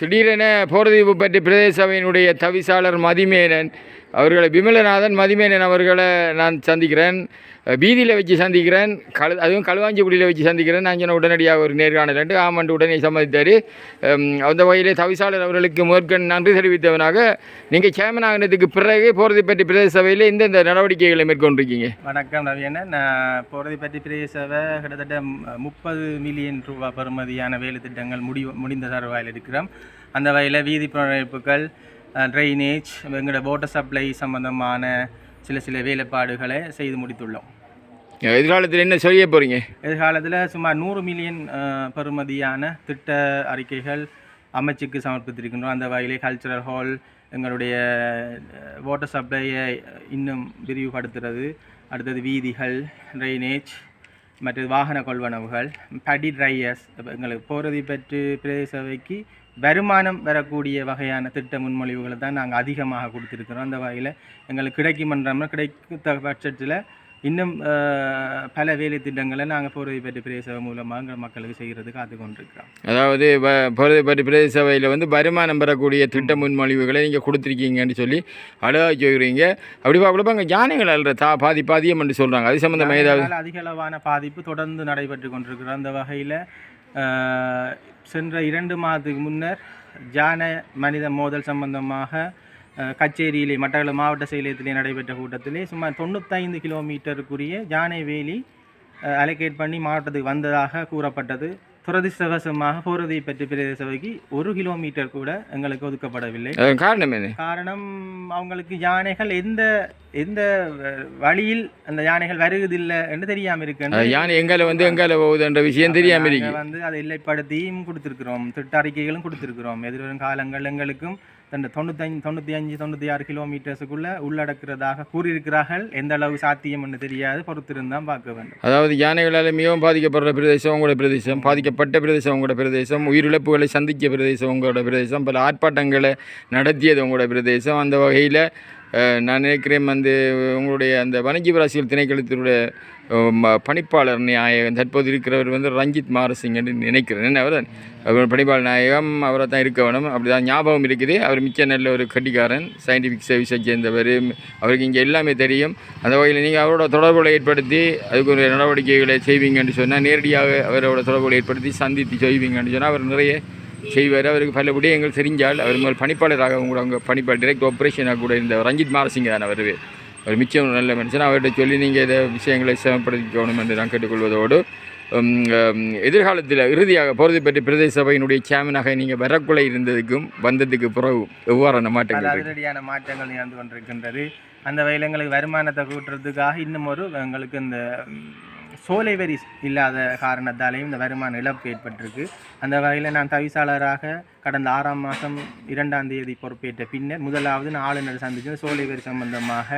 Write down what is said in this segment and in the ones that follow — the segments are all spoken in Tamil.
திடீரென போரதீவு பற்றி பிரதேசவையினுடைய தவிசாளர் மதிமேனன் அவர்களை விமலநாதன் மதிமேனன் அவர்களை நான் சந்திக்கிறேன். வீதியில் வச்சு சந்திக்கிறேன். கழு அதுவும் களுவாஞ்சிக்குடியில் வச்சு சந்திக்கிறேன். நான் சொன்ன உடனடியாக ஒரு நேர்காணல் ஆமண்டு உடனே சம்மதித்தார். அந்த வகையிலே தவிசாளர் அவர்களுக்கு முதற்கண் நன்றி தெரிவித்தவனாக நீங்கள் சேமநாகனத்துக்கு பிறகு போரதை பற்றி பிரதேச சபையில் இந்தந்த நடவடிக்கைகளை மேற்கொண்டிருக்கீங்க? வணக்கம் ரவியண்ணன் நான் போகிறதை பற்றி பிரதேசவை கிட்டத்தட்ட முப்பது மில்லியன் ரூபாய் பெறுமதியான வேலை திட்டங்கள் முடி முடிந்த தருவாயில் இருக்கிறோம். அந்த வகையில் வீதி புனரமைப்புகள் ட்ரைனேஜ் எங்களோட வாட்டர் சப்ளை சம்பந்தமான சில சில வேலைப்பாடுகளை செய்து முடித்துள்ளோம். எதிர்காலத்தில் என்ன சொல்லிய போகிறீங்க எதிர்காலத்தில் சுமார் நூறு மில்லியன் பெறுமதியான திட்ட அறிக்கைகள் அமைச்சுக்கு சமர்ப்பித்திருக்கின்றோம். அந்த வகையிலே கல்ச்சுரல் ஹால் எங்களுடைய வாட்டர் சப்ளையை இன்னும் விரிவுபடுத்துறது. அடுத்தது வீதிகள் ட்ரைனேஜ் மற்றது வாகன கொள்வனவுகள் படி ட்ரையர்ஸ் எங்களுக்கு போகிறதை பற்றி பிரதேச சபைக்கு வருமானம் வரக்கூடிய வகையான திட்ட முன்மொழிவுகளை தான் நாங்கள் அதிகமாக கொடுத்துருக்குறோம். அந்த வகையில் எங்களுக்கு கிடைக்குமன்றோம்னா கிடைத்த பட்சத்தில் இன்னும் பல வேலை திட்டங்களை நாங்கள் பற்றி பிரதேச மூலமாக எங்கள் மக்களுக்கு செய்கிறது காத்து கொண்டிருக்கிறோம். அதாவது போரதை பற்றி பிரதேச சபையில் வந்து வருமானம் பெறக்கூடிய திட்ட முன்மொழிவுகளை நீங்கள் கொடுத்துருக்கீங்கன்னு சொல்லி அழகாக சொல்கிறீங்க அப்படி பார்க்குறப்ப அங்கே யானைகள் அல்ற தா பாதி பாதியம் என்று சொல்கிறாங்க அது சம்மந்தமாக ஏதாவது? அதிக அளவான பாதிப்பு தொடர்ந்து நடைபெற்று கொண்டிருக்கிறது. அந்த வகையில் சென்ற இரண்டு மாதத்துக்கு முன்னர் ஜான மனித மோதல் சம்பந்தமாக கச்சேரியிலே மட்டக்களப்பு மாவட்ட செயலகத்திலே நடைபெற்ற கூட்டத்திலே சுமார் தொண்ணூத்தைந்து கிலோமீட்டருக்குரிய ஜானை வேலி அலோகேட் பண்ணி மாவட்டத்துக்கு வந்ததாக கூறப்பட்டது. துரதிர்ஷ்டவசமாக போரதை பற்றி பிரதேச சபைக்கு ஒரு கிலோமீட்டர் கூட எங்களுக்கு ஒதுக்கப்படவில்லை. காரணம் என்ன? காரணம் அவங்களுக்கு யானைகள் எந்த எந்த வழியில் அந்த யானைகள் வருவதில்லை என்று தெரியாம இருக்கு யானை எங்கால வந்து எங்கால போகுதுன்ற விஷயம் தெரியாமல் இருக்கு. வந்து அதை இல்லைப்படுத்தியும் கொடுத்துருக்குறோம். திட்ட அறிக்கைகளும் கொடுத்துருக்குறோம். எதிர்வரும் காலங்கள் எங்களுக்கும் தொண்ணூத்தஞ்சு தொண்ணூற்றி அஞ்சு தொண்ணூற்றி ஆறு கிலோமீட்டர்ஸுக்குள்ளே உள்ளடக்கிறதாக கூறியிருக்கிறார்கள். எந்த அளவு சாத்தியம் என்று தெரியாது. பொறுத்திருந்தான் பார்க்க வேண்டும். அதாவது யானைகளால் மிகவும் பாதிக்கப்படுற பிரதேசம் உங்களோட பிரதேசம் பாதிக்கப்பட்ட பிரதேசம் உங்களோட பிரதேசம் உயிரிழப்புகளை சந்திக்க பிரதேசம் உங்களோட பிரதேசம் பல ஆர்ப்பாட்டங்களை நடத்தியது உங்களோட பிரதேசம். அந்த வகையில் நான் நினைக்கிறேன் வந்து உங்களுடைய அந்த வணிக அரசியல் திணைக்களத்தினுடைய ம- பணிப்பாளர் நாயகன் தற்போது இருக்கிறவர் வந்து ரஞ்சித் மாரசிங் என்று நினைக்கிறேன். என்ன அவர்? அவர் பணிப்பாளர் நாயகம் அவரை தான் இருக்க வேணும் அப்படி தான் ஞாபகம் இருக்குது. அவர் மிச்ச நல்ல ஒரு கட்டிக்காரன் சயின்டிஃபிக் சர்வீஸை சேர்ந்தவர். அவருக்கு இங்கே எல்லாமே தெரியும். அந்த வகையில் நீங்கள் அவரோட தொடர்புகளை ஏற்படுத்தி அதுக்கு ஒரு நடவடிக்கைகளை செய்வீங்கன்னு சொன்னால் நேரடியாக அவரோட தொடர்புகளை ஏற்படுத்தி சந்தித்து செய்வீங்கன்னு சொன்னால் அவர் நிறைய செய்வார். அவருக்கு பல விடயங்கள் தெரிஞ்சால் அவர் மேல் பணிப்பாளராக கூட அவங்க பணிப்பாளர் டிரெக்ட் ஆப்ரேஷனாக கூட இந்த ரஞ்சித் மாரசிங்க தான் அவர். அவர் மிச்சம் நல்ல மனுஷன். அவர்கிட்ட சொல்லி நீங்கள் இதை விஷயங்களை சமப்படுத்திக்கணும் என்று நான் கேட்டுக்கொள்வதோடு எதிர்காலத்தில் இறுதியாக போகிறது பற்றி பிரதேச சபையினுடைய சேமனாக நீங்கள் வரக்குள்ள இருந்ததுக்கும் வந்ததுக்கு பிறகு எவ்வாறான மாற்றங்கள் அதிரடியான மாற்றங்கள் நடந்து கொண்டிருக்கின்றது. அந்த வகையில் எங்களுக்கு வருமானத்தை கூட்டுறதுக்காக இன்னும் ஒரு எங்களுக்கு இந்த சோலை வரி இல்லாத காரணத்தாலேயும் இந்த வருமான இழப்பு ஏற்பட்டிருக்கு. அந்த வகையில் நான் தவிசாளராக கடந்த ஆறாம் மாதம் இரண்டாம் தேதி பொறுப்பேற்ற பின்னர் முதலாவது நான் ஆளுநர் சந்தித்து சோலை வரி சம்பந்தமாக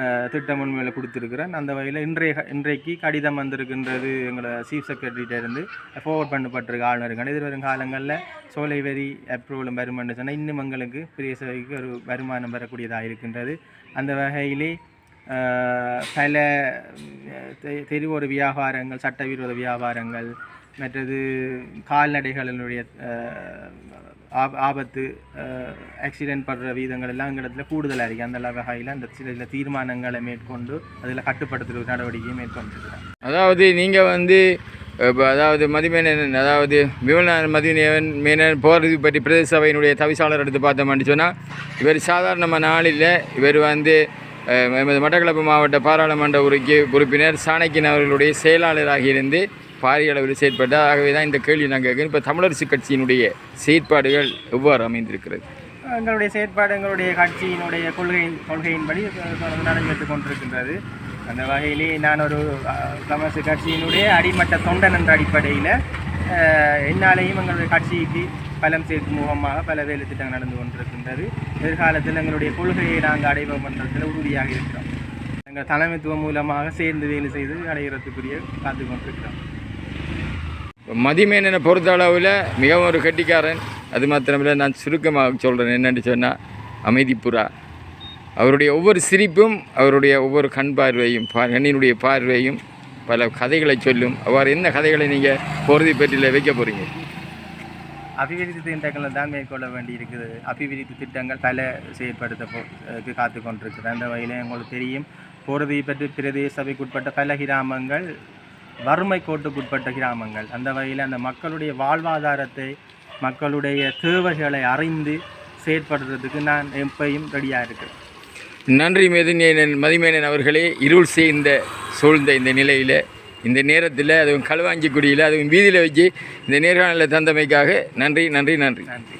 அஹ், திட்ட முன்மையில் கொடுத்துருக்குறேன். அந்த வகையில் இன்றைய இன்றைக்கு கடிதம் வந்திருக்கின்றது எங்களை சீஃப் செக்ரட்டரிட்ட இருந்து ஃபார்வர்ட் பண்ணப்பட்டிருக்கு ஆளுநருக்கு எதிர்வரும் காலங்களில் சோலை வரி அப்ரூவலும் வருமானம் சொன்னால் இன்னும் எங்களுக்கு பெரிய சபைக்கு ஒரு வருமானம் வரக்கூடியதாக இருக்கின்றது. அந்த வகையிலே பல தெ- தெருவோர வியாபாரங்கள் சட்டவிரோத வியாபாரங்கள் மற்றது கால்நடைகளினுடைய ஆபத்து ஆக்சிடென்ட் படுற வீதங்கள் எல்லாம் எங்களிடத்துல கூடுதலாக இருக்குது அந்த வகையில் அந்த சில சில தீர்மானங்களை மேற்கொண்டு அதில் கட்டுப்படுத்துகிற நடவடிக்கையை மேற்கொண்டிருக்கிறோம் அதாவது நீங்கள் வந்து இப்போ அதாவது மதிமேனன் அதாவது விமலன் மதிமேனன் மேனன் போகிறது பற்றி பிரதேச சபையினுடைய தவிசாளர் எடுத்து பார்த்தோம்னு சொன்னால் இவர் சாதாரணமான ஆள் இல்லை இவர் வந்து எமது மட்டக்களப்பு மாவட்ட பாராளுமன்ற உறுக்கி உறுப்பினர் சாணக்கியன் அவர்களுடைய செயலாளராக இருந்து பாரிய அளவில் செயற்பட்டார். ஆகவே தான் இந்த கேள்வி நாங்கள் இப்போ தமிழரசு கட்சியினுடைய செயற்பாடுகள் எவ்வாறு அமைந்திருக்கிறது? எங்களுடைய செயற்பாடு எங்களுடைய கட்சியினுடைய கொள்கையின் கொள்கையின்படி தொடர்ந்து நடைபெற்று கொண்டிருக்கின்றது. அந்த வகையிலே நான் ஒரு தமிழரசு கட்சியினுடைய அடிமட்ட தொண்டன் என்ற அடிப்படையில் என்னாலேயும் எங்களுடைய கட்சிக்கு பலம் சேர்க்கும் முகமாக பல வேலை திட்டங்கள் நடந்து கொண்டிருக்கின்றது. எதிர்காலத்தில் எங்களுடைய கொள்கையை நாங்கள் அடைவோம் என்றதில் உறுதியாக இருக்கிறோம். எங்கள் தலைமைத்துவம் மூலமாக சேர்ந்து வேலை செய்து அடைகிறதுக்குரிய காத்து கொண்டிருக்கிறோம். மதிமேனனை பொறுத்த அளவில் மிகவும் ஒரு கட்டிக்காரன். அது மாத்திரமில்லை நான் சுருக்கமாக சொல்கிறேன் என்னென்னு சொன்னால் அமைதிப்புறா. அவருடைய ஒவ்வொரு சிரிப்பும் அவருடைய ஒவ்வொரு கண் பார்வையும் பா கண்ணினுடைய பார்வையும் பல கதைகளை சொல்லும். அவ்வாறு என்ன கதைகளை நீங்கள் போரதி பற்றியில் வைக்க போகிறீங்க அபிவிருத்தி திட்டங்களை தான் மேற்கொள்ள வேண்டி இருக்குது அபிவிருத்தி திட்டங்கள் பல செயற்படுத்த போ- காத்து கொண்டிருக்குது அந்த வகையில் உங்களுக்கு தெரியும் போரதி பற்றி பிரதேச சபைக்குட்பட்ட பல கிராமங்கள் வறுமை கோட்டுக்குட்பட்ட கிராமங்கள். அந்த வகையில் அந்த மக்களுடைய வாழ்வாதாரத்தை மக்களுடைய தேவைகளை அறிந்து செயற்படுறதுக்கு நான் எப்பையும் ரெடியாக இருக்கேன் நன்றி மெதுநேனன் மதிமேனன் அவர்களே. இருள் சேர்ந்த சூழ்ந்த இந்த நிலையில் இந்த நேரத்தில் அதுவும் களுவாஞ்சிக்குடியில் அதுவும் வீதியில் வச்சு இந்த நேர்காணலை தந்தமைக்காக நன்றி நன்றி நன்றி. நன்றி.